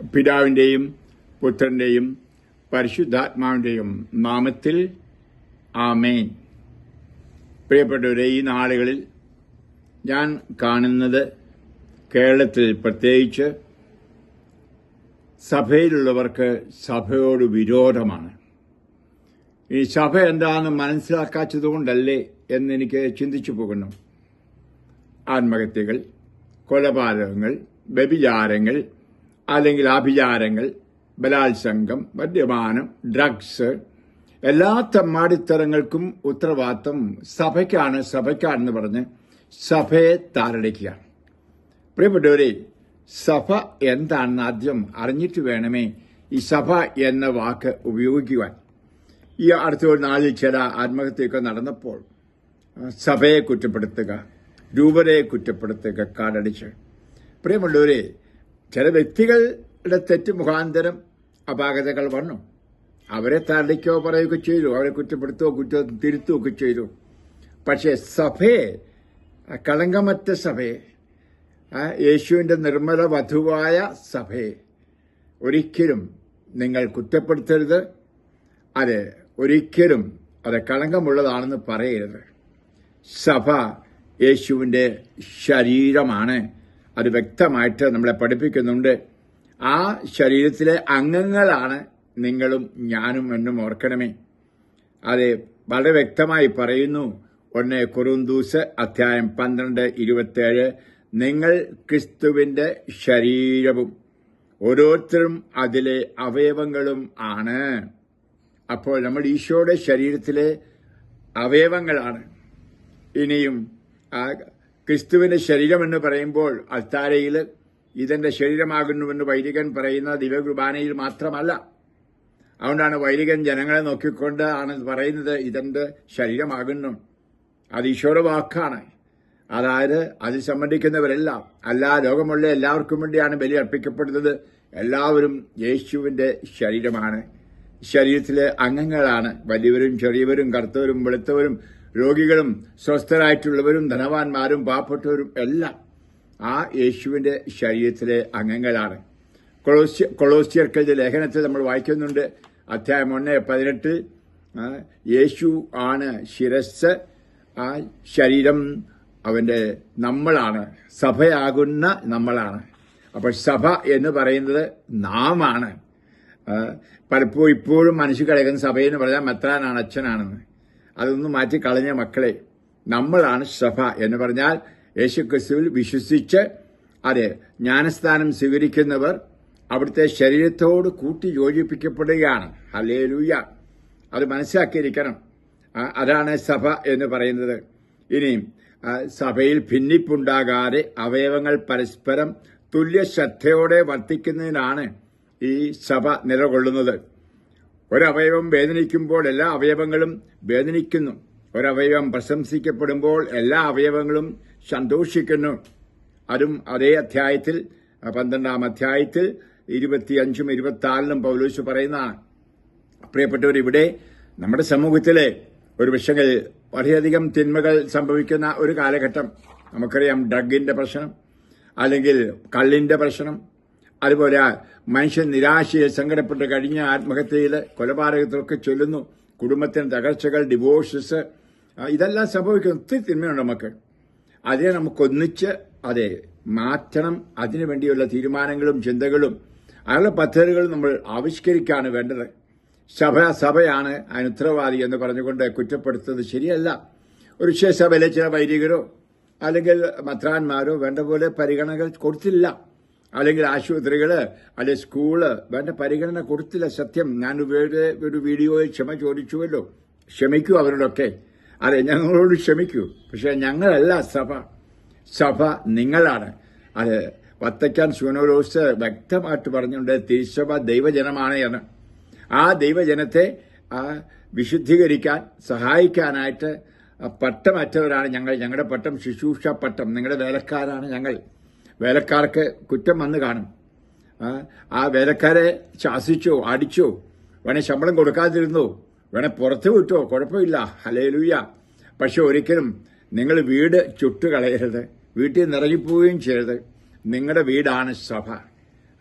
പിതാവിന്റെയും പുത്രന്റെയും പരിശുദ്ധാത്മാവിന്റെയും നാമത്തിൽ ആമേൻ. പ്രിയപ്പെട്ടവരെ ഈ നാളുകളിൽ ഞാൻ കാണുന്നത് കേരളത്തിൽ പ്രത്യേകിച്ച് സഭയിലുള്ളവർക്ക് സഭയോട് വിരോധമാണ്. ഈ സഭ എന്താണെന്ന് മനസ്സിലാക്കാത്തതുകൊണ്ടല്ലേ എന്നെനിക്ക് ചിന്തിച്ചു പോകുന്നു. ആത്മഹത്യകൾ കൊലപാതകങ്ങൾ വ്യഭിചാരങ്ങൾ അല്ലെങ്കിൽ ആഭിചാരങ്ങൾ ബലാത്സംഗം മദ്യപാനം ഡ്രഗ്സ് എല്ലാ മാടിത്തരങ്ങൾക്കും ഉത്തരവാദിത്തം സഭയ്ക്കാണ് സഭയ്ക്കാണെന്ന് പറഞ്ഞ് സഭയെ താരടിക്കുക. പ്രിയപ്പെട്ടവരെ സഭ എന്താണെന്ന് ആദ്യം അറിഞ്ഞിട്ട് വേണമേ ഈ സഭ എന്ന വാക്ക് ഉപയോഗിക്കുവാൻ. ഈ അടുത്ത ഒരു നാളിൽ ചില ആത്മഹത്യയൊക്കെ നടന്നപ്പോൾ സഭയെ കുറ്റപ്പെടുത്തുക രൂപതയെ കുറ്റപ്പെടുത്തുക കാടടിച്ച് പ്രിയമുള്ളവരെ ചില വ്യക്തികളുടെ തെറ്റ് മുഖാന്തരം അപാകതകൾ വന്നു. അവരെ തള്ളിക്കോ പറയുകയോ ചെയ്തു. അവരെ കുറ്റപ്പെടുത്തുകയോ കുറ്റോ തിരുത്തുകയൊക്കെ ചെയ്തു. പക്ഷേ സഭയെ കളങ്കമറ്റ സഭയെ യേശുവിന്റെ നിർമ്മല വധുവായ സഭയെ ഒരിക്കലും നിങ്ങൾ കുറ്റപ്പെടുത്തരുത്. അത് ഒരിക്കലും അത് കളങ്കമുള്ളതാണെന്ന് പറയരുത്. സഭ യേശുവിന്റെ ശരീരമാണ്. അത് വ്യക്തമായിട്ട് നമ്മളെ പഠിപ്പിക്കുന്നുണ്ട്. ആ ശരീരത്തിലെ അംഗങ്ങളാണ് നിങ്ങളും ഞാനും എന്നും ഓർക്കണമേ. അത് വളരെ വ്യക്തമായി പറയുന്നു. ഒന്ന് കുറുന്തൂസ് അധ്യായം പന്ത്രണ്ട് ഇരുപത്തേഴ്. നിങ്ങൾ ക്രിസ്തുവിന്റെ ശരീരവും ഓരോരുത്തരും അതിലെ അവയവങ്ങളും ആണ്. അപ്പോൾ നമ്മൾ ഈശോയുടെ ശരീരത്തിലെ അവയവങ്ങളാണ്. ഇനിയും ക്രിസ്തുവിന്റെ ശരീരമെന്ന് പറയുമ്പോൾ അൽത്താരയിൽ ഇതെന്റെ ശരീരമാകുന്നുവെന്ന് വൈദികൻ പറയുന്ന ദിവ്യകുർബാനയിൽ മാത്രമല്ല. അതുകൊണ്ടാണ് വൈദികൻ ജനങ്ങളെ നോക്കിക്കൊണ്ട് ആണ് പറയുന്നത് ഇതെന്റെ ശരീരമാകുന്നു. അത് ഈശോയുടെ വാക്കാണ്. അതായത് അത് സംബന്ധിക്കുന്നവരെല്ലാം എല്ലാ ലോകമുള്ള എല്ലാവർക്കും വേണ്ടിയാണ് ബലി അർപ്പിക്കപ്പെടുന്നത്. എല്ലാവരും യേശുവിന്റെ ശരീരമാണ്. ശരീരത്തിലെ അംഗങ്ങളാണ്. വലിയവരും ചെറിയവരും കറുത്തവരും വെളുത്തവരും രോഗികളും സ്വസ്ഥരായിട്ടുള്ളവരും ധനവാന്മാരും പാവപ്പെട്ടവരും എല്ലാം ആ യേശുവിന്റെ ശരീരത്തിലെ അംഗങ്ങളാണ്. കൊളോസ്യ കൊളോസ്യർക്കെഴുതിയ ലേഖനത്തിൽ നമ്മൾ വായിക്കുന്നുണ്ട്. അധ്യായം ഒന്ന് പതിനെട്ട്. യേശു ആണ് ശിരസ്. ആ ശരീരം അവന്റെ നമ്മളാണ്. സഭയാകുന്ന നമ്മളാണ്. അപ്പോൾ സഭ എന്ന് പറയുന്നത് നാമാണ്. പലപ്പോഴും ഇപ്പോഴും മനുഷ്യ കളയുന്ന സഭയെന്ന് പറഞ്ഞാൽ മെത്രാനാണ് അച്ഛനാണെന്ന്. അതൊന്നും മാറ്റി കളഞ്ഞ മക്കളെ നമ്മളാണ് സഭ എന്ന് പറഞ്ഞാൽ യേശുക്രിസ്തുവിൽ വിശ്വസിച്ച് അതെ ജ്ഞാനസ്ഥാനം സ്വീകരിക്കുന്നവർ അവിടുത്തെ ശരീരത്തോട് കൂട്ടി യോജിപ്പിക്കപ്പെടുകയാണ്. ഹലേലൂയ അത് മനസ്സിലാക്കിയിരിക്കണം. അതാണ് സഭ എന്ന് പറയുന്നത്. ഇനിയും സഭയിൽ ഭിന്നിപ്പുണ്ടാകാതെ അവയവങ്ങൾ പരസ്പരം തുല്യ ശ്രദ്ധയോടെ വർത്തിക്കുന്നതിനാണ് ഈ സഭ നിലകൊള്ളുന്നത്. ഒരവയവം വേദനിക്കുമ്പോൾ എല്ലാ അവയവങ്ങളും വേദനിക്കുന്നു. ഒരവയവം പ്രശംസിക്കപ്പെടുമ്പോൾ എല്ലാ അവയവങ്ങളും സന്തോഷിക്കുന്നു. അതും അതേ അധ്യായത്തിൽ പന്ത്രണ്ടാം അധ്യായത്തിൽ ഇരുപത്തിയഞ്ചും ഇരുപത്തിനാലിനും പൗലോസ് പറയുന്നതാണ്. പ്രിയപ്പെട്ടവർ ഇവിടെ നമ്മുടെ സമൂഹത്തിലെ ഒരു വിഷയങ്ങൾ വളരെയധികം തിന്മകൾ സംഭവിക്കുന്ന ഒരു കാലഘട്ടം. നമുക്കറിയാം ഡ്രഗിന്റെ പ്രശ്നം അല്ലെങ്കിൽ കള്ളിന്റെ പ്രശ്നം അതുപോലെ മനുഷ്യൻ നിരാശയിൽ സങ്കടപ്പെട്ട് കഴിഞ്ഞ ആത്മഹത്യയിൽ കൊലപാതകത്തിലൊക്കെ ചൊല്ലുന്നു. കുടുംബത്തിന് തകർച്ചകൾ ഡിവോഴ്സസ് ഇതെല്ലാം സംഭവിക്കുന്ന ഒത്തിരി തിന്മയുണ്ട് നമുക്ക്. അതിനെ നമുക്കൊന്നിച്ച് അതെ മാറ്റണം. അതിനു വേണ്ടിയുള്ള തീരുമാനങ്ങളും ചിന്തകളും അതിനുള്ള പദ്ധതികളും നമ്മൾ ആവിഷ്കരിക്കുകയാണ് വേണ്ടത്. സഭ സഭയാണ് അതിന് ഉത്തരവാദി എന്ന് പറഞ്ഞുകൊണ്ട് കുറ്റപ്പെടുത്തുന്നത് ശരിയല്ല. ഒരു സഭയിലെ ചില വൈദികരോ അല്ലെങ്കിൽ മത്രാന്മാരോ വേണ്ട പോലെ പരിഗണനകൾ കൊടുത്തില്ല. അല്ലെങ്കിൽ ആശുപത്രികൾ അല്ലെ സ്കൂൾ വേണ്ട പരിഗണന കൊടുത്തില്ല സത്യം. ഞാൻ വേറെ ഒരു വീഡിയോയിൽ ക്ഷമ ചോദിച്ചുവല്ലോ. ക്ഷമിക്കൂ അവരോടൊക്കെ. അതെ ഞങ്ങളോട് ക്ഷമിക്കൂ. പക്ഷെ ഞങ്ങളല്ല സഭ. സഭ നിങ്ങളാണ്. അത് വത്തക്കാൻ സുനോലോസ് വ്യക്തമായിട്ട് പറഞ്ഞുകൊണ്ട് തിരുസഭ ദൈവജനമാണ് എന്ന്. ആ ദൈവജനത്തെ വിശുദ്ധീകരിക്കാൻ സഹായിക്കാനായിട്ട് പട്ടം പട്ടമറ്റവരാണ് ഞങ്ങൾ. ഞങ്ങളുടെ പട്ടം ശുശ്രൂഷ പട്ടം. നിങ്ങളുടെ വേലക്കാരാണ് ഞങ്ങൾ. വേലക്കാർക്ക് കുറ്റം വന്ന് കാണും. ആ, വേലക്കാരെ ശാസിച്ചോ അടിച്ചോ വേണേ ശമ്പളം കൊടുക്കാതിരുന്നോ വേണേ പുറത്ത് വിട്ടോ കുഴപ്പമില്ല. ഹലേലുയ്യ പക്ഷെ ഒരിക്കലും നിങ്ങൾ വീട് ചുട്ടുകളയരുത് വീട്ടിൽ നിറങ്ങിപ്പോവുകയും ചെയ്യരുത്. നിങ്ങളുടെ വീടാണ് സഭ.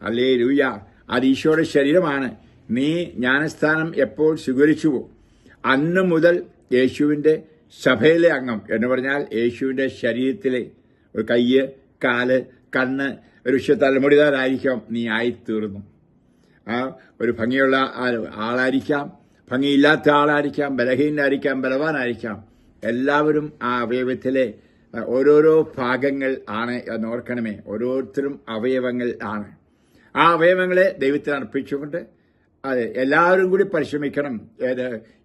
അല്ലേ ലൂയ അത് ഈശോയുടെ ശരീരമാണ്. നീ ജ്ഞാനസ്ഥാനം എപ്പോൾ സ്വീകരിച്ചുവോ അന്ന് മുതൽ യേശുവിന്റെ സഭയിലെ അംഗം എന്ന് പറഞ്ഞാൽ യേശുവിന്റെ ശരീരത്തിലെ ഒരു കയ്യ് കാൽ കണ്ണ് ഒരു വിശ്വ തലമുടിതാരായിരിക്കാം നീ ആയിത്തീർന്നു. ആ ഒരു ഭംഗിയുള്ള ആളായിരിക്കാം. ഭംഗിയില്ലാത്ത ആളായിരിക്കാം. ബലഹീനായിരിക്കാം. ബലവാനായിരിക്കാം. എല്ലാവരും ആ അവയവത്തിലെ ഓരോരോ ഭാഗങ്ങൾ ആണ് എന്ന് ഓർക്കണമേ. ഓരോരുത്തരും അവയവങ്ങൾ ആണ്. ആ അവയവങ്ങളെ ദൈവത്തിന് അർപ്പിച്ചുകൊണ്ട് അതെ എല്ലാവരും കൂടി പരിശ്രമിക്കണം.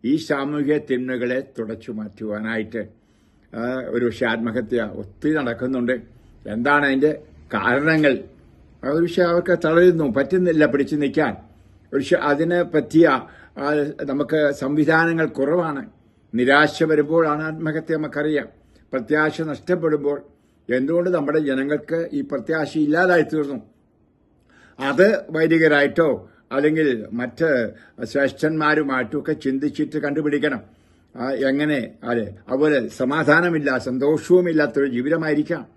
ഈ സാമൂഹിക തിന്മകളെ തുടച്ചു മാറ്റുവാനായിട്ട്. ഒരു പക്ഷേ ആത്മഹത്യ ഒത്തിരി നടക്കുന്നുണ്ട്. എന്താണ് അതിന്റെ കാരണങ്ങൾ. ഒരുപക്ഷെ ഒരു പക്ഷേ അവർക്ക് തളരുന്നു പറ്റുന്നില്ല പിടിച്ചു നിൽക്കാൻ. ഒരു അതിനെ അതിന് പറ്റിയ നമുക്ക് സംവിധാനങ്ങൾ കുറവാണ്. നിരാശ വരുമ്പോഴാണ് ആത്മഹത്യ നമുക്കറിയാം. പ്രത്യാശ നഷ്ടപ്പെടുമ്പോൾ എന്തുകൊണ്ട് നമ്മുടെ ജനങ്ങൾക്ക് ഈ പ്രത്യാശ ഇല്ലാതായി തീർന്നു? അത് വൈദികരായിട്ടോ അല്ലെങ്കിൽ മറ്റ് ശ്രേഷ്ഠന്മാരുമായിട്ടോ ഒക്കെ ചിന്തിച്ചിട്ട് കണ്ടുപിടിക്കണം. എങ്ങനെ? അതെ അതുപോലെ സമാധാനമില്ല സന്തോഷവുമില്ലാത്തൊരു ജീവിതമായിരിക്കാം.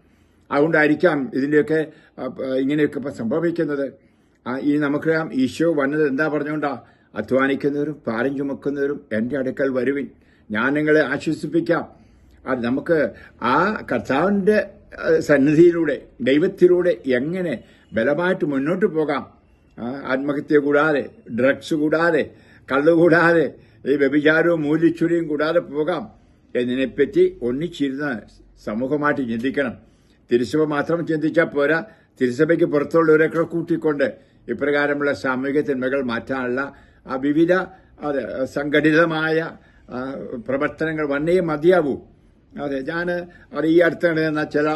അതുകൊണ്ടായിരിക്കാം ഇതിന്റെയൊക്കെ ഇങ്ങനെയൊക്കെ ഇപ്പം സംഭവിക്കുന്നത്. ഈ നമുക്കറിയാം ഈശോ വന്നത് എന്താ പറഞ്ഞുകൊണ്ടാ? അധ്വാനിക്കുന്നവരും ഭാരം ചുമക്കുന്നവരും എന്റെ അടുക്കൽ വരുവിൻ. ഞാൻ നിങ്ങളെ ആശ്വസിപ്പിക്കാം. അത് നമുക്ക് ആ കർത്താവിന്റെ സന്നിധിയിലൂടെ ദൈവത്തിലൂടെ എങ്ങനെ ബലമായിട്ട് മുന്നോട്ട് പോകാം? ആത്മഹത്യ കൂടാതെ ഡ്രഗ്സ് കൂടാതെ കള്ളു കൂടാതെ ഈ വ്യഭിചാരവും മൂല്യച്ചുരിയും കൂടാതെ പോകാം. എന്നതിനെപ്പറ്റി ഒന്നിച്ചിരുന്ന് സമൂഹമായിട്ട് ചിന്തിക്കണം. തിരുസഭ മാത്രം ചിന്തിച്ചാൽ പോരാ. തിരുസഭയ്ക്ക് പുറത്തുള്ളവരൊക്കെ കൂട്ടിക്കൊണ്ട് ഇപ്രകാരമുള്ള സാമൂഹിക തിന്മകൾ മാറ്റാനുള്ള ആ വിവിധ അത് സംഘടിതമായ പ്രവർത്തനങ്ങൾ വന്നേ മതിയാവൂ. അതെ ഞാൻ അത് ഈ നടന്ന ചില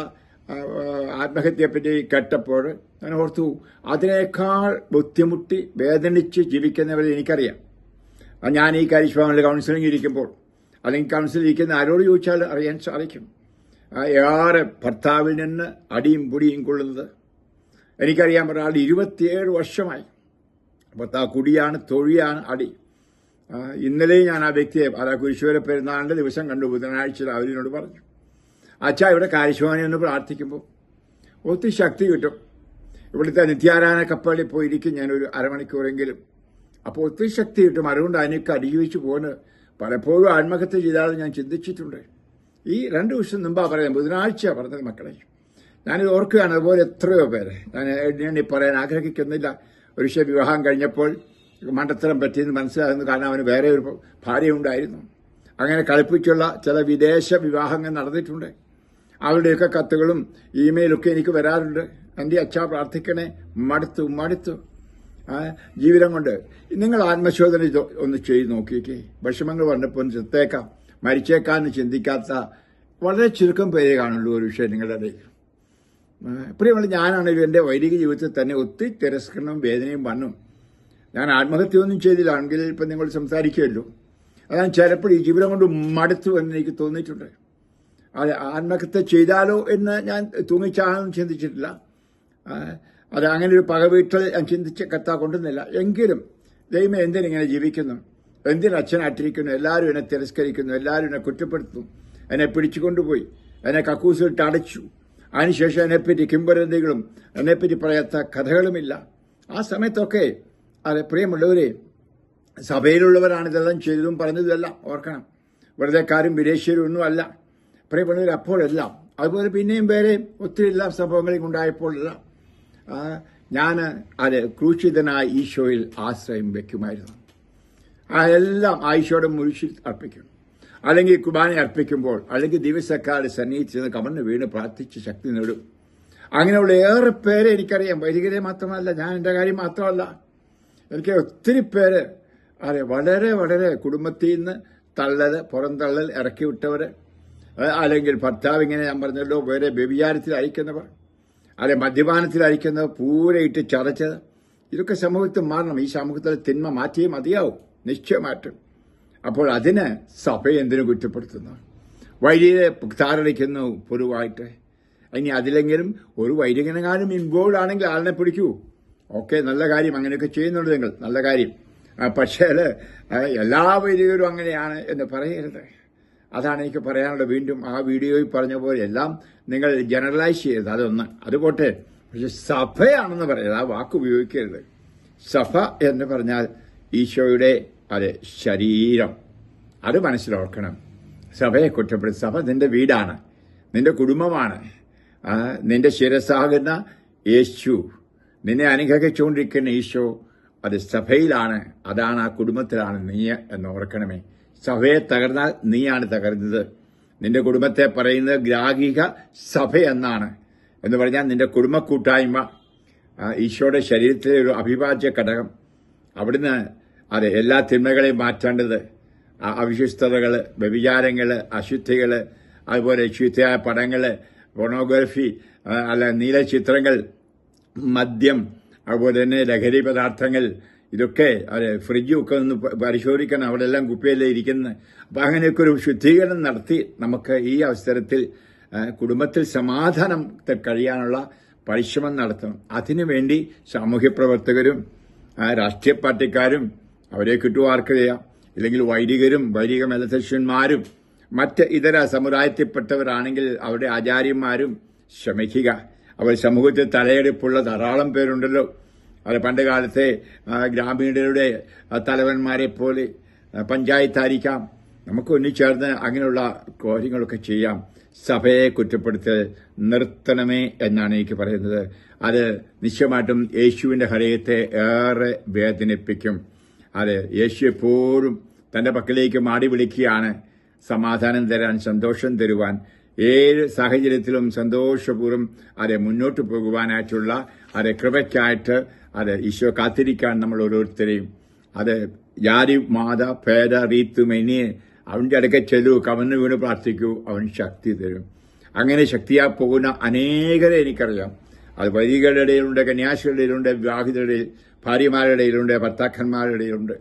ആത്മഹത്യയെപ്പറ്റി കേട്ടപ്പോൾ ഞാൻ ഓർത്തു അതിനേക്കാൾ ബുദ്ധിമുട്ടി വേദനിച്ച് ജീവിക്കുന്നവരെ എനിക്കറിയാം. ഞാൻ ഈ കരിശ്വാമിൽ കൗൺസിലിംഗ് ഇരിക്കുമ്പോൾ അല്ലെങ്കിൽ കൗൺസിലിംഗ് ഇരിക്കുന്ന ആരോട് ചോദിച്ചാൽ അറിയാൻ സാധിക്കും. ഏറെ ഭർത്താവിൽ നിന്ന് അടിയും പൊടിയും കൊള്ളുന്നത്? എനിക്കറിയാൻ ഒരാൾ ഇരുപത്തിയേഴ് വർഷമായി. ഭർത്താവ് കുടിയാണ് തൊഴിയാണ് അടി. ഇന്നലെയും ഇന്നലെ ഞാൻ ആ വ്യക്തിയെ ആ കുരിശുവര പെരുന്നാളിന്റെ ദിവസം കണ്ടു ബുധനാഴ്ച അവരിനോട് പറഞ്ഞു. അച്ഛാ ഇവിടെ കാരിശുവാനി എന്ന് പ്രാർത്ഥിക്കുമ്പോൾ ഒത്തിരി ശക്തി കിട്ടും. ഇവിടുത്തെ നിത്യാരായണ കപ്പലിൽ പോയിരിക്കും ഞാനൊരു അരമണിക്കൂറെങ്കിലും. അപ്പോൾ ഒത്തിരി ശക്തി കിട്ടും. അതുകൊണ്ട് അതിനൊക്കെ അതിജീവിച്ചു പോകുന്നത് പലപ്പോഴും ആത്മഹത്യ ചെയ്താലും ഞാൻ ചിന്തിച്ചിട്ടുണ്ട്. ഈ രണ്ട് ദിവസം മുമ്പാ പറയാം ബുധനാഴ്ച പറഞ്ഞത് മക്കളെ. ഞാനിത് ഓർക്കുകയാണ് അതുപോലെ എത്രയോ പേര്. ഞാൻ എണ്ണി പറയാൻ ആഗ്രഹിക്കുന്നില്ല. ഒരു വിവാഹം കഴിഞ്ഞപ്പോൾ മണ്ടത്തരം പറ്റിയെന്ന് മനസ്സിലാകുന്നു കാരണം അവന് വേറെ ഒരു ഭാര്യ ഉണ്ടായിരുന്നു അങ്ങനെ കളിപ്പിച്ചുള്ള ചില വിദേശ വിവാഹങ്ങൾ നടന്നിട്ടുണ്ട്. അവരുടെയൊക്കെ കത്തുകളും ഇമെയിലൊക്കെ എനിക്ക് വരാറുണ്ട്. എന്റെ അച്ഛാ പ്രാർത്ഥിക്കണേ. മടുത്തു മടുത്തു. ജീവിതം കൊണ്ട് നിങ്ങൾ ആത്മശോധന ഒന്ന് ചെയ്ത് നോക്കിയേക്കേ വിഷമങ്ങൾ വന്നപ്പോൾ ചത്തേക്കാം. മരിച്ചേക്കാന്ന് ചിന്തിക്കാത്ത വളരെ ചുരുക്കം പേരെ കാണുള്ളൂ ഒരു വിഷയം നിങ്ങളുടെ പ്രിയമുള്ള ഞാനാണെങ്കിലും എന്റെ വൈദിക ജീവിതത്തിൽ തന്നെ ഒത്തിരി തിരസ്കരണവും വേദനയും വന്നു. ഞാൻ ആത്മഹത്യയൊന്നും ചെയ്തില്ലാണെങ്കിൽ ഇപ്പം നിങ്ങൾ സംസാരിക്കുമല്ലോ. അതാണ് ചിലപ്പോൾ ഈ ജീവിതം കൊണ്ട് മടുത്തു എന്ന് എനിക്ക് തോന്നിയിട്ടുണ്ട്. അത് ആത്മഹത്യ ചെയ്താലോ എന്ന് ഞാൻ തൂങ്ങിച്ചാണെന്ന് ചിന്തിച്ചിട്ടില്ല. അത് അങ്ങനെ ഒരു പകവീട്ടൽ ഞാൻ ചിന്തിച്ച് കത്താ കൊണ്ടുവന്നില്ല. എങ്കിലും ദൈവം എന്തിനിങ്ങനെ ജീവിക്കുന്നു? എന്തിന് അച്ഛനായിട്ടിരിക്കുന്നു എല്ലാവരും എന്നെ തിരസ്കരിക്കുന്നു എല്ലാവരും എന്നെ കുറ്റപ്പെടുത്തുന്നു. എന്നെ പിടിച്ചുകൊണ്ടുപോയി എന്നെ കക്കൂസിലിട്ട് അടച്ചു. അതിനുശേഷം എന്നെപ്പറ്റി കിംബരന്തികളും എന്നെപ്പറ്റി പറയാത്ത കഥകളുമില്ല. ആ സമയത്തൊക്കെ അത് പ്രിയമുള്ളവരെ സഭയിലുള്ളവരാണ് ഇതെല്ലാം ചെയ്തതും പറഞ്ഞതെല്ലാം ഓർക്കണം. വെറുതെക്കാരും വിദേശീയരും ഒന്നും അല്ല. പ്രിയപ്പെട്ടവർ അപ്പോഴെല്ലാം അതുപോലെ പിന്നെയും വേറെ ഒത്തിരി എല്ലാ സംഭവങ്ങളും ഉണ്ടായപ്പോഴെല്ലാം ഞാൻ അത് ക്രൂശിതനായ ഈശോയിൽ ആശ്രയം വെക്കുമായിരുന്നു. ആ ആയിഷയോടെ മുഴിച്ചിൽ അർപ്പിക്കും. അല്ലെങ്കിൽ കുർബാന അർപ്പിക്കുമ്പോൾ അല്ലെങ്കിൽ ദിവസക്കാരെ സന്നിഹിച്ച് നിന്ന് കമന്ന് വീണ് പ്രാർത്ഥിച്ച് ശക്തി നേടും. അങ്ങനെയുള്ള ഏറെ പേരെ എനിക്കറിയാം. വൈദികരെ മാത്രമല്ല ഞാൻ എന്റെ കാര്യം മാത്രമല്ല. എനിക്ക് ഒത്തിരി പേര് അറിയാം. വളരെ വളരെ കുടുംബത്തിൽ നിന്ന് തള്ളൽ പുറന്തള്ളൽ ഇറക്കി വിട്ടവർ അല്ലെങ്കിൽ ഭർത്താവ് ഇങ്ങനെ ഞാൻ പറഞ്ഞല്ലോ വേറെ വ്യഭിചാരത്തിൽ അയക്കുന്നവർ അല്ലെ മദ്യപാനത്തിൽ അയക്കുന്നവർ പൂരയിട്ട് ചതച്ചത്. ഇതൊക്കെ സമൂഹത്തിൽ മാറണം. ഈ സമൂഹത്തിലെ തിന്മ മാറ്റിയേ മതിയാവും. നിശ്ചയമായിട്ടും. അപ്പോൾ അതിന് സഭ എന്തിനു കുറ്റപ്പെടുത്തുന്നു? വൈദികരെ താറടിക്കുന്നു പൊതുവായിട്ട്. ഇനി അതിലെങ്കിലും ഒരു വൈദികനെങ്ങാനും ഇൻവോൾവ് ആണെങ്കിൽ ആളിനെ പിടിക്കൂ. ഓക്കെ നല്ല കാര്യം. അങ്ങനെയൊക്കെ ചെയ്യുന്നുണ്ട് നിങ്ങൾ നല്ല കാര്യം. പക്ഷേ എല്ലാ വൈദികരും അങ്ങനെയാണ് എന്ന് പറയരുത്. അതാണ് എനിക്ക് പറയാനുള്ളത്. വീണ്ടും ആ വീഡിയോയിൽ പറഞ്ഞ പോലെ എല്ലാം നിങ്ങൾ ജനറലൈസ് ചെയ്യരുത്. അതൊന്ന്. അതുപോട്ടെ പക്ഷെ സഭയാണെന്ന് പറയരുത്. ആ വാക്ക് ഉപയോഗിക്കരുത്. സഭ എന്ന് പറഞ്ഞാൽ ഈശോയുടെ അതെ ശരീരം. അത് മനസ്സിലോർക്കണം സഭയെ കുറ്റപ്പെടുത്തി സഭ നിന്റെ വീടാണ്. നിന്റെ കുടുംബമാണ്. നിന്റെ ശിരസാകുന്ന യേശു. നിന്നെ അനുഗ്രഹിച്ചുകൊണ്ടിരിക്കുന്ന ഈശോ അത് സഭയിലാണ്. അതാണ് ആ കുടുംബത്തിലാണ് നീ എന്ന് ഓർക്കണമേ. സഭയെ തകർന്നാൽ നീയാണ് തകർന്നത് നിന്റെ കുടുംബത്തെ പറയുന്നത് ഗ്രാഹിക സഭ എന്നാണ്. എന്ന് പറഞ്ഞാൽ നിന്റെ കുടുംബ കൂട്ടായ്മ ഈശോയുടെ ശരീരത്തിലെ ഒരു അവിഭാജ്യ ഘടകം. അവിടുന്ന് അതെ എല്ലാ തിന്മകളെയും മാറ്റേണ്ടത്. അവിശിഷ്ടതകൾ വ്യഭിചാരങ്ങൾ അശുദ്ധികൾ അതുപോലെ ശുദ്ധിയായ പടങ്ങൾ പൊണോഗ്രഫി അല്ല നീലചിത്രങ്ങൾ മദ്യം അതുപോലെ തന്നെ ലഹരി പദാർത്ഥങ്ങൾ ഇതൊക്കെ അതെ ഫ്രിഡ്ജും ഒക്കെ ഒന്ന് പരിശോധിക്കണം. അവിടെ എല്ലാം കുപ്പിയല്ലേ ഇരിക്കുന്നത് അപ്പം അങ്ങനെയൊക്കെ ഒരു ശുദ്ധീകരണം നടത്തി നമുക്ക് ഈ അവസരത്തിൽ കുടുംബത്തിൽ സമാധാനം കഴിയാനുള്ള പരിശ്രമം നടത്തണം. അതിനുവേണ്ടി സാമൂഹ്യ പ്രവർത്തകരും രാഷ്ട്രീയ പാർട്ടിക്കാരും അവരെ കിട്ടുക ആർക്ക് ചെയ്യാം? ഇല്ലെങ്കിൽ വൈദികരും വൈദിക മെലധ്യക്ഷന്മാരും മറ്റ് ഇതര സമുദായത്തിൽപ്പെട്ടവരാണെങ്കിൽ അവരുടെ ആചാര്യന്മാരും ശ്രമിക്കുക. അവർ സമൂഹത്തിൽ തലയെടുപ്പുള്ള ധാരാളം പേരുണ്ടല്ലോ. അത് പണ്ട് കാലത്തെ ഗ്രാമീണരുടെ തലവന്മാരെ പോലെ പഞ്ചായത്തായിരിക്കാം. നമുക്ക് ഒന്നിച്ചേർന്ന് അങ്ങനെയുള്ള കാര്യങ്ങളൊക്കെ ചെയ്യാം. സഭയെ കുറ്റപ്പെടുത്തൽ നിർത്തണമേ എന്നാണ് എനിക്ക് പറയുന്നത്. അത് നിശ്ചയമായിട്ടും യേശുവിന്റെ ഹൃദയത്തെ ഏറെ വേദനിപ്പിക്കും. അത് യേശു എപ്പോഴും തന്റെ പക്കലേക്ക് മാടി വിളിക്കുകയാണ്. സമാധാനം തരാൻ സന്തോഷം തരുവാൻ ഏത് സാഹചര്യത്തിലും സന്തോഷപൂർവം അതെ മുന്നോട്ട് പോകുവാനായിട്ടുള്ള അതെ കൃപയ്ക്കായിട്ട് അത് ഈശോ കാത്തിരിക്കാൻ നമ്മൾ ഓരോരുത്തരെയും. അത് ജാതി മാത ഭേദ റീത്തുമെനിയെ അവന്റെ അടുക്കെ ചെല്ലു കവന്നു വീണ് പ്രാർത്ഥിക്കൂ അവൻ ശക്തി തരും. അങ്ങനെ ശക്തിയാ പോകുന്ന അനേകരെ എനിക്കറിയാം. അത് വൈദികളുടെ ഇടയിലുണ്ട് കന്യാസികളുടെ ഇടയിലുണ്ട് വിവാഹിതരുടെ ഭാര്യമാരുടെ ഇടയിലുണ്ട് ഭർത്താക്കന്മാരുടെ ഇടയിലുണ്ട്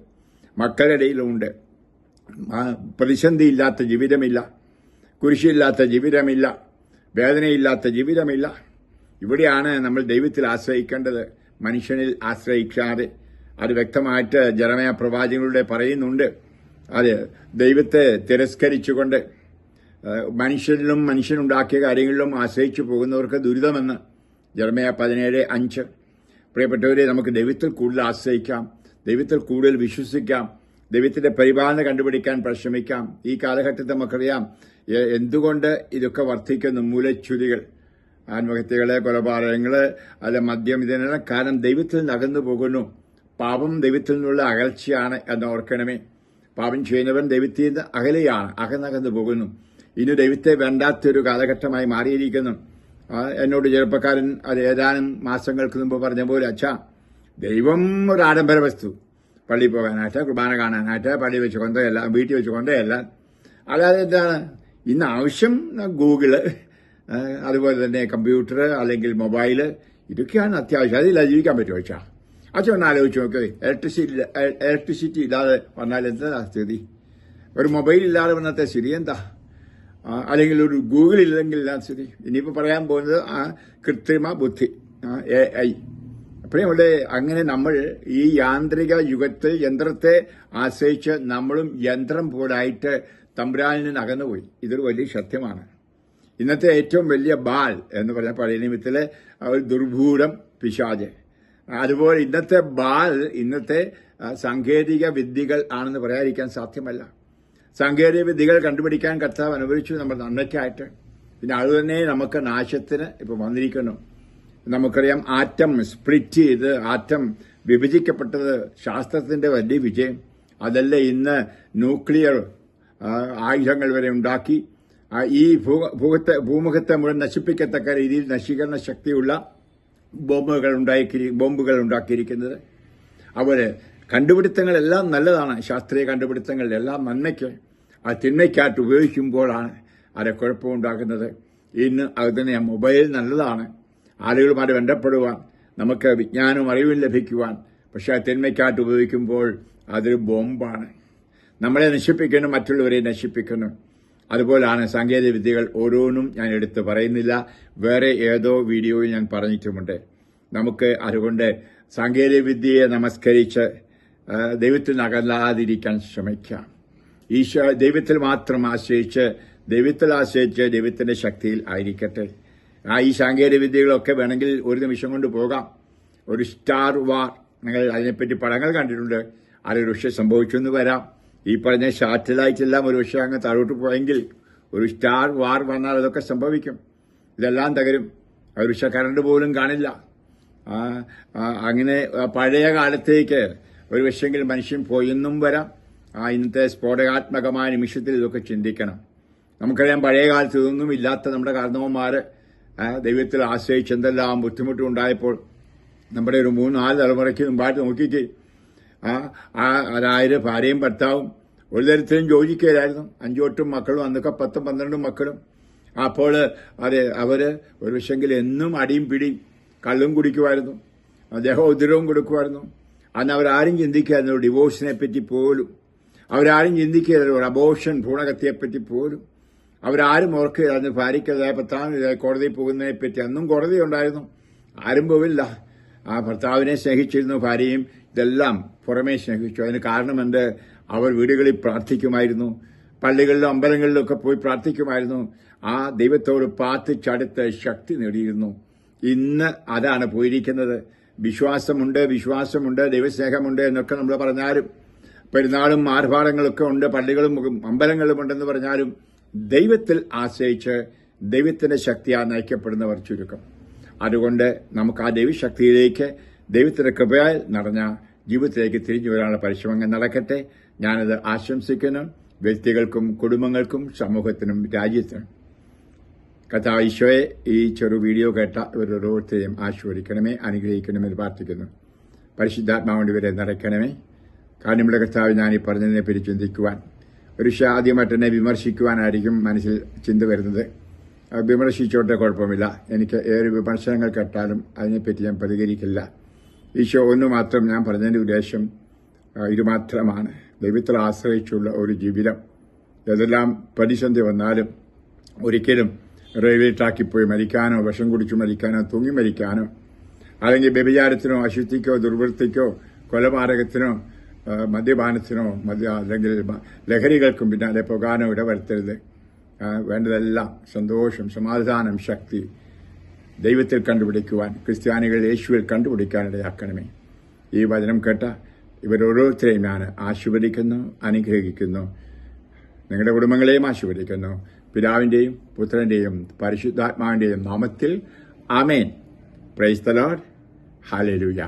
മക്കളുടെ ഇടയിലുമുണ്ട്. പ്രതിസന്ധിയില്ലാത്ത ജീവിതമില്ല കുരിശില്ലാത്ത ജീവിതമില്ല വേദനയില്ലാത്ത ജീവിതമില്ല. ഇവിടെയാണ് നമ്മൾ ദൈവത്തിൽ ആശ്രയിക്കേണ്ടത്. മനുഷ്യനിൽ ആശ്രയിക്കാതെ അത് വ്യക്തമായിട്ട് ജനമയ പ്രവാചകളുടെ പറയുന്നുണ്ട്. അത് ദൈവത്തെ തിരസ്കരിച്ചുകൊണ്ട് മനുഷ്യരിലും മനുഷ്യനുണ്ടാക്കിയ കാര്യങ്ങളിലും ആശ്രയിച്ചു പോകുന്നവർക്ക് ദുരിതമെന്ന് ജർമ്മയ പതിനേഴ് അഞ്ച് പ്രിയപ്പെട്ടവരെ നമുക്ക് ദൈവത്തിൽ കൂടുതൽ ആശ്രയിക്കാം ദൈവത്തിൽ കൂടുതൽ വിശ്വസിക്കാം ദൈവത്തിന്റെ പരിപാലന കണ്ടുപിടിക്കാൻ പരിശ്രമിക്കാം. ഈ കാലഘട്ടത്തിൽ നമുക്കറിയാം എന്തുകൊണ്ട് ഇതൊക്കെ വർദ്ധിക്കുന്നു? മൂലച്ചുരികൾ ആത്മഹത്യകളെ കൊലപാതകങ്ങൾ അല്ല മദ്യം ഇതിനെല്ലാം കാരണം ദൈവത്തിൽ നിന്ന് അകന്നു പോകുന്നു. പാപം ദൈവത്തിൽ നിന്നുള്ള അകൽച്ചയാണ് എന്ന് ഓർക്കണമേ. പാപം ചെയ്യുന്നവൻ ദൈവത്തിൽ നിന്ന് അകലെയാണ് അകന്നകന്നു പോകുന്നു. ഇനി ദൈവത്തെ വേണ്ടാത്തൊരു കാലഘട്ടമായി മാറിയിരിക്കുന്നു. എന്നോട് ചെറുപ്പക്കാരൻ അത് ഏതാനും മാസങ്ങൾക്ക് മുമ്പ് പറഞ്ഞ പോലെ അച്ഛാ ദൈവം ഒരു ആഡംബര വസ്തു. പള്ളിയിൽ പോകാനായിട്ട് കുർബാന കാണാനായിട്ട് പള്ളി വെച്ച് കൊണ്ടല്ല വീട്ടിൽ വെച്ച് കൊണ്ടല്ല അല്ലാതെ എന്താണ്? ഇന്ന് ആവശ്യം ഗൂഗിൾ അതുപോലെ തന്നെ കമ്പ്യൂട്ടർ അല്ലെങ്കിൽ മൊബൈൽ ഇതൊക്കെയാണ് അത്യാവശ്യം. അതില്ലാതെ ജീവിക്കാൻ പറ്റുമോ അച്ഛാ? അച്ഛൻ ഒന്ന് ആലോചിച്ച് നോക്ക്. ഇലക്ട്രിസിറ്റി ഇലക്ട്രിസിറ്റി ഇല്ലാതെ വന്നാൽ എന്താ സ്ഥിതി? ഒരു മൊബൈൽ ഇല്ലാതെ വന്നത്തെ സ്ഥിതി എന്താ? അല്ലെങ്കിൽ ഒരു ഗൂഗിൾ ഇല്ലെങ്കിൽ സ്ഥിതി ഇനിയിപ്പോൾ പറയാൻ പോകുന്നത് ആ കൃത്രിമ ബുദ്ധി എ ഐ അപ്പോഴേ ഇവിടെ അങ്ങനെ നമ്മൾ ഈ യാന്ത്രിക യുഗത്തിൽ യന്ത്രത്തെ ആശ്രയിച്ച് നമ്മളും യന്ത്രം പോലായിട്ട് തമ്പുരാനിൽ നിന്ന് അകന്നുപോയി. ഇതൊരു വലിയ സത്യമാണ്. ഇന്നത്തെ ഏറ്റവും വലിയ ബാൽ എന്ന് പറഞ്ഞ പഴയ നിമിത്തിലെ ഒരു ദുർഭൂരം പിശാജ് അതുപോലെ ഇന്നത്തെ ബാൽ ഇന്നത്തെ സാങ്കേതിക വിദ്യകൾ ആണെന്ന് പറയാതിരിക്കാൻ സാധ്യമല്ല. സാങ്കേതിക വിദ്യകൾ കണ്ടുപിടിക്കാൻ കർത്താവ് അനുവദിച്ചു നമ്മൾ നന്മയ്ക്കായിട്ട്. പിന്നെ അത് തന്നെ നമുക്ക് നാശത്തിന് ഇപ്പം വന്നിരിക്കുന്നു. നമുക്കറിയാം ആറ്റം സ്പ്ലിറ്റ് ചെയ്ത് ആറ്റം വിഭജിക്കപ്പെട്ടത് ശാസ്ത്രത്തിന്റെ വലിയ വിജയം. അതല്ല ഇന്ന് ന്യൂക്ലിയർ ആയുധങ്ങൾ വരെ ഉണ്ടാക്കി. ഈ ഭൂഖത്തെ ഭൂമുഖത്തെ മുഴുവൻ നശിപ്പിക്കത്തക്ക രീതിയിൽ നശീകരണ ശക്തിയുള്ള ബോംബുകൾ ഉണ്ടാക്കി ബോംബുകൾ ഉണ്ടാക്കിയിരിക്കുന്നത്. അവർ കണ്ടുപിടുത്തങ്ങളെല്ലാം നല്ലതാണ്. ശാസ്ത്രീയ കണ്ടുപിടുത്തങ്ങൾ എല്ലാം നന്മയ്ക്ക് ആ തിന്മയ്ക്കായിട്ട് ഉപയോഗിക്കുമ്പോഴാണ് അത് കുഴപ്പമുണ്ടാക്കുന്നത് ഇന്ന് അത് തന്നെ മൊബൈൽ നല്ലതാണ്. ആളുകളുമായിട്ട് ബന്ധപ്പെടുവാൻ നമുക്ക് വിജ്ഞാനവും അറിവും ലഭിക്കുവാൻ പക്ഷേ ആ തിന്മയ്ക്കായിട്ട് ഉപയോഗിക്കുമ്പോൾ അതൊരു ബോംബാണ്. നമ്മളെ നശിപ്പിക്കുന്നു മറ്റുള്ളവരെ നശിപ്പിക്കുന്നു. അതുപോലാണ് സാങ്കേതിക വിദ്യകൾ ഓരോന്നും ഞാൻ എടുത്ത് പറയുന്നില്ല. വേറെ ഏതോ വീഡിയോയിൽ ഞാൻ പറഞ്ഞിട്ടുമുണ്ട്. നമുക്ക് അതുകൊണ്ട് സാങ്കേതിക വിദ്യയെ നമസ്കരിച്ച് ദൈവത്തിൽ നകലാതിരിക്കാൻ ശ്രമിക്കാം. ഈശോ ദൈവത്തിൽ മാത്രം ആശ്രയിച്ച് ദൈവത്തിൽ ആശ്രയിച്ച് ദൈവത്തിന്റെ ശക്തിയിൽ ആയിരിക്കട്ടെ. ആ ഈ സാങ്കേതിക വിദ്യകളൊക്കെ വേണമെങ്കിൽ ഒരു നിമിഷം കൊണ്ട് പോകാം. ഒരു സ്റ്റാർ വാർ നിങ്ങൾ അതിനെപ്പറ്റി പടങ്ങൾ കണ്ടിട്ടുണ്ട്. അതൊരു പക്ഷേ സംഭവിച്ചെന്ന് വരാം. ഈ പറഞ്ഞ സാറ്റലൈറ്റ് എല്ലാം ഒരു പക്ഷേ അങ്ങ് താഴോട്ട് പോയെങ്കിൽ ഒരു സ്റ്റാർ വാർ വന്നാൽ അതൊക്കെ സംഭവിക്കും. ഇതെല്ലാം തകരും. ഒരു പക്ഷേ കറണ്ട് പോലും കാണില്ല. അങ്ങനെ പഴയ കാലത്തേക്ക് ഒരു മനുഷ്യൻ പോയെന്നും വരാം. ആ ഇന്നത്തെ സ്ഫോടകാത്മകമായ നിമിഷത്തിൽ ഇതൊക്കെ ചിന്തിക്കണം. നമുക്കറിയാം പഴയ കാലത്ത് ഇതൊന്നും ഇല്ലാത്ത നമ്മുടെ കാരണവന്മാർ ദൈവത്തിൽ ആശ്രയിച്ച് എന്തെല്ലാം ബുദ്ധിമുട്ടുണ്ടായപ്പോൾ നമ്മുടെ ഒരു മൂന്ന് നാല് തലമുറയ്ക്ക് മുമ്പായിട്ട് നോക്കിയിട്ട് ആ അതായത് ഭാര്യയും ഭർത്താവും ഒരു തരത്തിലും ജോലിക്കുകയായിരുന്നു അഞ്ചോട്ടും മക്കളും അന്നൊക്കെ പത്തും പന്ത്രണ്ടും മക്കളും. അപ്പോൾ അതെ അവർ ഒരു പക്ഷെങ്കിൽ എന്നും അടിയും പിടിയും കള്ളും കുടിക്കുമായിരുന്നു. അദ്ദേഹം ഉദരവും കൊടുക്കുമായിരുന്നു. അന്ന് അവരാരും ചിന്തിക്കായിരുന്നു ഡിവോഴ്സിനെ പറ്റി പോലും അവരാരും ചിന്തിക്കുകയായിരുന്നു ഒരു അബോഷൻ ഭ്രൂണഹത്യയെപ്പറ്റി പോലും അവരാരും ഓർക്കുകയായിരുന്നു ഭാര്യയ്ക്കെതിരെ ഭർത്താവിനെതിരെ കോടതിയിൽ പോകുന്നതിനെ പറ്റി അന്നും കോടതി ഉണ്ടായിരുന്നു. ആരും പോവില്ല. ആ ഭർത്താവിനെ സ്നേഹിച്ചിരുന്നു ഭാര്യയും. ഇതെല്ലാം പുറമേ സ്നേഹിച്ചു. അതിന് കാരണമെന്ത് അവർ വീടുകളിൽ പ്രാർത്ഥിക്കുമായിരുന്നു. പള്ളികളിലും അമ്പലങ്ങളിലൊക്കെ പോയി പ്രാർത്ഥിക്കുമായിരുന്നു. ആ ദൈവത്തോട് പാത്തിച്ചടുത്ത് ശക്തി നേടിയിരുന്നു. ഇന്ന് അതാണ് പോയിരിക്കുന്നത്. വിശ്വാസമുണ്ട് വിശ്വാസമുണ്ട് ദൈവസ്നേഹമുണ്ട് എന്നൊക്കെ നമ്മൾ പറഞ്ഞാലും പെരുന്നാളും ആർഭാടങ്ങളൊക്കെ ഉണ്ട് പള്ളികളും അമ്പലങ്ങളും ഉണ്ടെന്ന് പറഞ്ഞാലും ദൈവത്തിൽ ആശ്രയിച്ച് ദൈവത്തിന്റെ ശക്തിയാൽ നയിക്കപ്പെടുന്നവർ ചുരുക്കം. അതുകൊണ്ട് നമുക്ക് ആ ദൈവശക്തിയിലേക്ക് ദൈവത്തിന്റെ കൃപയാൽ നടന്ന ജീവിതത്തിലേക്ക് തിരിഞ്ഞു വരാനുള്ള പരിശ്രമങ്ങൾ നടക്കട്ടെ. ഞാനത് ആശംസിക്കുന്നു. വ്യക്തികൾക്കും കുടുംബങ്ങൾക്കും സമൂഹത്തിനും രാജ്യത്തിനും. കഥാ ഈശോയെ ഈ ചെറു വീഡിയോ കേട്ട ഇവരോരോരുത്തരെയും ആശീർവദിക്കണമേ അനുഗ്രഹിക്കണമെന്ന് പ്രാർത്ഥിക്കുന്നു. പരിശുദ്ധാത്മാവിന്റെ വരെ നടക്കണമേ കാരണമുള്ള കർത്താവ് ഞാൻ ഈ പറഞ്ഞതിനെ പറ്റി ചിന്തിക്കുവാൻ ഒരു ആദ്യമായിട്ട് തന്നെ വിമർശിക്കുവാനായിരിക്കും മനസ്സിൽ ചിന്ത വരുന്നത്. വിമർശിച്ചോട്ടെ കുഴപ്പമില്ല. എനിക്ക് ഏറെ വിമർശനങ്ങൾ കേട്ടാലും അതിനെപ്പറ്റി ഞാൻ പ്രതികരിക്കില്ല. ഈശോ ഒന്ന് മാത്രം ഞാൻ പറഞ്ഞതിന്റെ ഉദ്ദേശം ഇതുമാത്രമാണ്. ഇത് മാത്രമാണ് ദൈവത്തിൽ ആശ്രയിച്ചുള്ള ഒരു ജീവിതം. ഏതെല്ലാം പ്രതിസന്ധി വന്നാലും ഒരിക്കലും റെയിൽവേ ട്രാക്കിൽ പോയി മരിക്കാനോ വിഷം കുടിച്ചു മരിക്കാനോ തൂങ്ങി മരിക്കാനോ അല്ലെങ്കിൽ വ്യഭിചാരത്തിനോ അശുദ്ധിക്കോ ദുർവൃത്തിക്കോ കൊലപാതകത്തിനോ മദ്യപാനത്തിനോ മദ്യ അല്ലെങ്കിൽ ലഹരികൾക്കും പിന്നാലെ പോകാനോ ഇട വരുത്തരുത് വേണ്ടതെല്ലാം സന്തോഷം സമാധാനം ശക്തി ദൈവത്തിൽ കണ്ടുപിടിക്കുവാൻ ക്രിസ്ത്യാനികൾ യേശുവിൽ കണ്ടുപിടിക്കാനിടയാക്കണമേ ഈ വചനം കേട്ട ഇവരോരോരുത്തരെയും ഞാൻ ആശീർവദിക്കുന്നു അനുഗ്രഹിക്കുന്നു. നിങ്ങളുടെ കുടുംബങ്ങളെയും ആശീർവദിക്കുന്നു. പിതാവിന്റെയും പുത്രന്റെയും പരിശുദ്ധാത്മാവിന്റെയും നാമത്തിൽ ആമേൻ. Praise the lord hallelujah